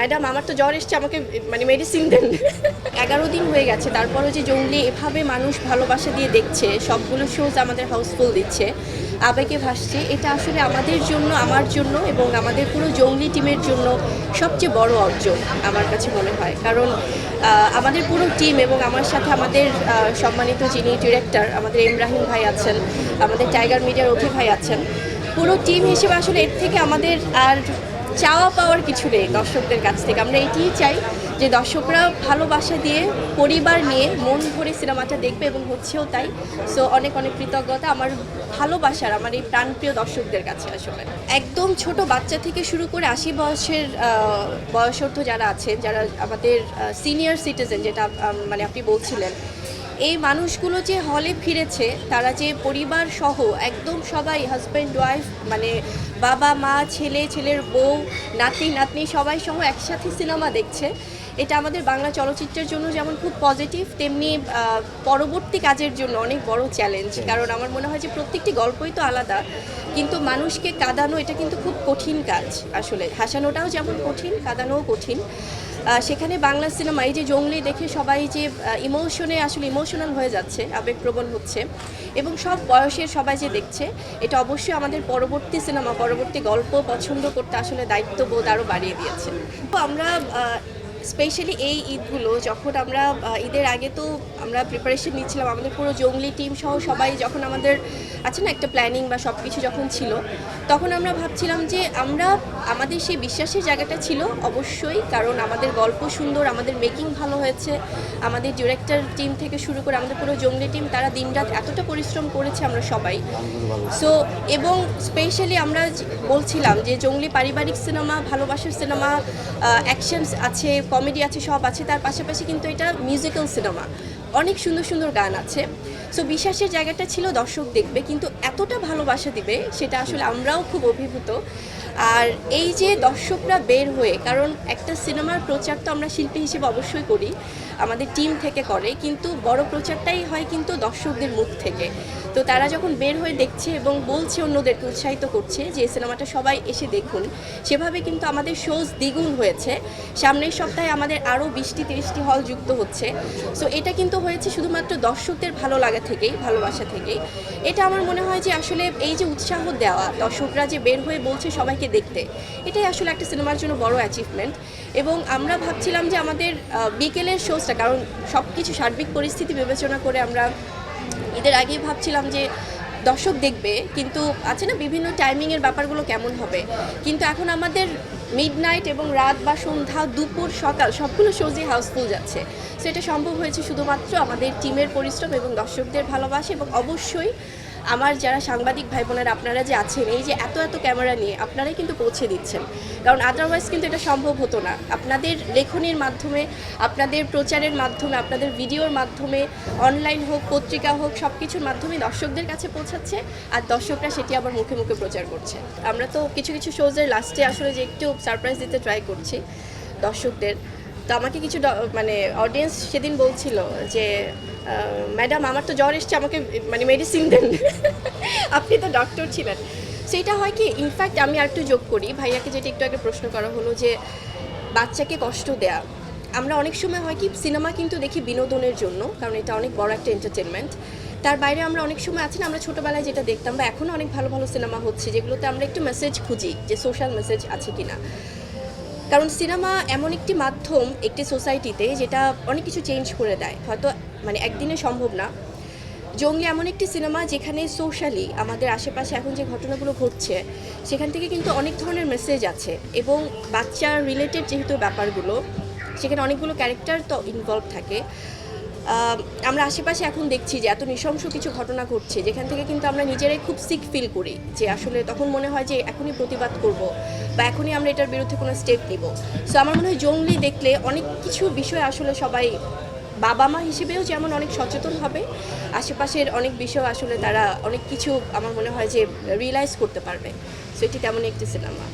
Madam, আমার তো জ্বর এসছে, আমাকে মানে মেডিসিন দেন। এগারো দিন হয়ে গেছে, তারপরে যে জঙ্গলি এভাবে মানুষ ভালোবাসা দিয়ে দেখছে, সবগুলো শোজ আমাদের হাউসফুল দিচ্ছে, আবেগে ভাসছে। এটা আসলে আমাদের জন্য, আমার জন্য এবং আমাদের পুরো জঙ্গলি টিমের জন্য সবচেয়ে বড় অর্জন, আমার কাছে মনে হয়। কারণ আমাদের পুরো টিম এবং আমার সাথে আমাদের সম্মানিত যিনি ডিরেক্টর আমাদের ইব্রাহিম ভাই আছেন, আমাদের টাইগার মিডিয়ার অভি ভাই আছেন, পুরো টিম হিসেবে আসলে এর থেকে আমাদের আর চাওয়া পাওয়ার কিছু নেই দর্শকদের কাছ থেকে। আমরা এটিই চাই যে দর্শকরা ভালোবাসা দিয়ে পরিবার নিয়ে মন ভরে সিনেমাটা দেখবে এবং হচ্ছেও তাই। সো অনেক অনেক কৃতজ্ঞতা। আমার ভালোবাসার, আমার এই প্রাণপ্রিয় দর্শকদের কাছে আসলে। একদম ছোট বাচ্চা থেকে শুরু করে আশি বয়সের বয়সর্ধ যারা আছেন, যারা আমাদের সিনিয়র সিটিজেন যেটা মানে আপনি বলছিলেন এই মানুষগুলো যে হলে ফিরেছে, তারা যে পরিবার সহ একদম সবাই হাজব্যান্ড ওয়াইফ মানে বাবা, মা, ছেলে, ছেলের বউ, নাতি, নাতনি সবাই সহ একসাথে সিনেমা দেখছে। এটা আমাদের বাংলা চলচ্চিত্রের জন্য যেমন খুব পজিটিভ তেমনি পরবর্তী কাজের জন্য অনেক বড় চ্যালেঞ্জ কারণ আমার মনে হয় যে প্রত্যেকটি গল্পই তো আলাদা কিন্তু মানুষকে কাঁদানো এটা কিন্তু খুব কঠিন কাজ আসলে। হাসানোটাও যেমন কঠিন কাঁদানোও কঠিন। সেখানে বাংলা সিনেমা এই যে জঙ্গলি দেখে সবাই যে ইমোশনে আসলে ইমোশনাল হয়ে যাচ্ছে আবেগপ্রবণ হচ্ছে এবং সব বয়সের সবাই যে দেখছে এটা অবশ্যই আমাদের পরবর্তী সিনেমা পরবর্তী গল্প পছন্দ করতে আসলে দায়িত্ববোধ আরও বাড়িয়ে দিয়েছে। তো আমরা স্পেশালি এই ঈদগুলো যখন আমরা ঈদের আগে তো আমরা প্রিপারেশন নিচ্ছিলাম, আমাদের পুরো জঙ্গলি টিম সহ সবাই যখন আমাদের আছে না একটা প্ল্যানিং বা সব কিছু যখন ছিল, তখন আমরা ভাবছিলাম যে আমরা আমাদের সেই বিশ্বাসের জায়গাটা ছিল অবশ্যই, কারণ আমাদের গল্প সুন্দর, আমাদের মেকিং ভালো হয়েছে, আমাদের ডিরেক্টর টিম থেকে শুরু করে আমাদের পুরো জঙ্গলি টিম তারা দিনরাত এতটা পরিশ্রম করেছে আমরা সবাই। সো এবং স্পেশালি আমরা বলছিলাম যে জঙ্গলি পারিবারিক সিনেমা ভালোবাসার সিনেমা অ্যাকশন আছে কমেডি আছে, সব আছে, তার পাশাপাশি কিন্তু এটা মিউজিক্যাল সিনেমা অনেক সুন্দর সুন্দর গান আছে। সো বিশ্বাসের জায়গাটা ছিল দর্শক দেখবে, কিন্তু এতটা ভালোবাসা দিবে, সেটা আসলে আমরাও খুব অভিভূত। আর এই যে দর্শকরা বের হয়ে, কারণ একটা সিনেমার প্রচার তো আমরা শিল্পী হিসেবে অবশ্যই করি, আমাদের টিম থেকে করে, কিন্তু বড় প্রচারটাই হয় কিন্তু দর্শকদের মুখ থেকে। তো তারা যখন বের হয়ে দেখছে এবং বলছে, অন্যদেরকে উৎসাহিত করছে যে, সিনেমাটা সবাই এসে দেখুন, সেভাবে কিন্তু আমাদের শোজ দ্বিগুণ হয়েছে। সামনের সপ্তাহে আমাদের আরও বিশটি, তিরিশটি হল যুক্ত হচ্ছে। সো এটা কিন্তু হয়েছে শুধুমাত্র দর্শকদের ভালো লাগা থেকেই, ভালোবাসা থেকেই। এটা আমার মনে হয় যে, আসলে এই যে উৎসাহ দেওয়া, দর্শকরা যে বের হয়ে বলছে সবাইকে দেখতে, এটাই আসলে একটা সিনেমার জন্য বড় অ্যাচিভমেন্ট এবং আমরা ভাবছিলাম যে আমাদের বিকেলের শোজটা কারণ সব কিছু সার্বিক পরিস্থিতি বিবেচনা করে আমরা ঈদের আগেই ভাবছিলাম যে দর্শক দেখবে, কিন্তু আছে না বিভিন্ন টাইমিংয়ের ব্যাপারগুলো কেমন হবে। কিন্তু এখন আমাদের মিড নাইট এবং রাত বা সন্ধ্যা, দুপুর, সকাল, সবগুলো শোজই হাউসফুল যাচ্ছে। সেটা সম্ভব হয়েছে শুধুমাত্র আমাদের টিমের পরিশ্রম এবং দর্শকদের ভালোবাসা এবং অবশ্যই আমার যারা সাংবাদিক ভাই বোনেরা, আপনারা যে আছেন, এই যে এত এত ক্যামেরা নিয়ে আপনারাই কিন্তু পৌঁছে দিচ্ছেন। কারণ আদারওয়াইজ কিন্তু এটা সম্ভব হতো না। আপনাদের লেখনির মাধ্যমে, আপনাদের প্রচারের মাধ্যমে, আপনাদের ভিডিওর মাধ্যমে অনলাইন হোক, পত্রিকা হোক সব কিছুর মাধ্যমে দর্শকদের কাছে পৌঁছাচ্ছে, আর দর্শকরা সেটি আবার মুখে মুখে প্রচার করছে। আমরা তো কিছু কিছু শোজের লাস্টে আসলে যে একটু সারপ্রাইজ দিতে ট্রাই করছি দর্শকদের। তো আমাকে কিছু মানে অডিয়েন্স সেদিন বলছিল যে ম্যাডাম আমার তো জ্বর এসছে, আমাকে মানে মেডিসিন দেন। আপনি তো ডক্টর ছিলেন। সেটা হয় কি ইনফ্যাক্ট আমি আর একটু যোগ করি। ভাইয়াকে যেটা একটু আগে প্রশ্ন করা হলো যে, বাচ্চাকে কষ্ট দেয়া। আমরা অনেক সময় হয় কি সিনেমা কিন্তু দেখি বিনোদনের জন্য, কারণ এটা অনেক বড় একটা এন্টারটেনমেন্ট তার বাইরে আমরা অনেক সময় আছি না, আমরা ছোটোবেলায় যেটা দেখতাম বা এখনও অনেক ভালো ভালো সিনেমা হচ্ছে, যেগুলোতে আমরা একটু মেসেজ খুঁজি যে সোশ্যাল মেসেজ আছে কিনা। কারণ সিনেমা এমন একটি মাধ্যম, একটি সোসাইটিতে যেটা অনেক কিছু চেঞ্জ করে দেয়। হয়তো মানে একদিনে সম্ভব না। জঙ্গি এমন একটি সিনেমা যেখানে সোশ্যালি আমাদের আশেপাশে এখন যে ঘটনাগুলো ঘটছে, সেখান থেকে কিন্তু অনেক ধরনের মেসেজ আছে এবং বাচ্চার রিলেটেড যেহেতু ব্যাপারগুলো, সেখানে অনেকগুলো ক্যারেক্টার তো ইনভলভ থাকে। আমরা আশেপাশে এখন দেখছি যে এত নৃশংস কিছু ঘটনা ঘটছে, যেখান থেকে কিন্তু আমরা নিজেরাই খুব সিক ফিল করি যে আসলে তখন মনে হয় যে এখনই প্রতিবাদ করব বা এখনই আমরা এটার বিরুদ্ধে কোনো স্টেপ নিব। সো আমার মনে হয় জঙ্গলি দেখলে অনেক কিছু বিষয় আসলে সবাই বাবা মা হিসেবেও যেমন অনেক সচেতন হবে, আশেপাশের অনেক বিষয় আসলে তারা অনেক কিছু আমার মনে হয় যে রিয়েলাইজ করতে পারবে। সো এটি তেমন একটি সিনেমা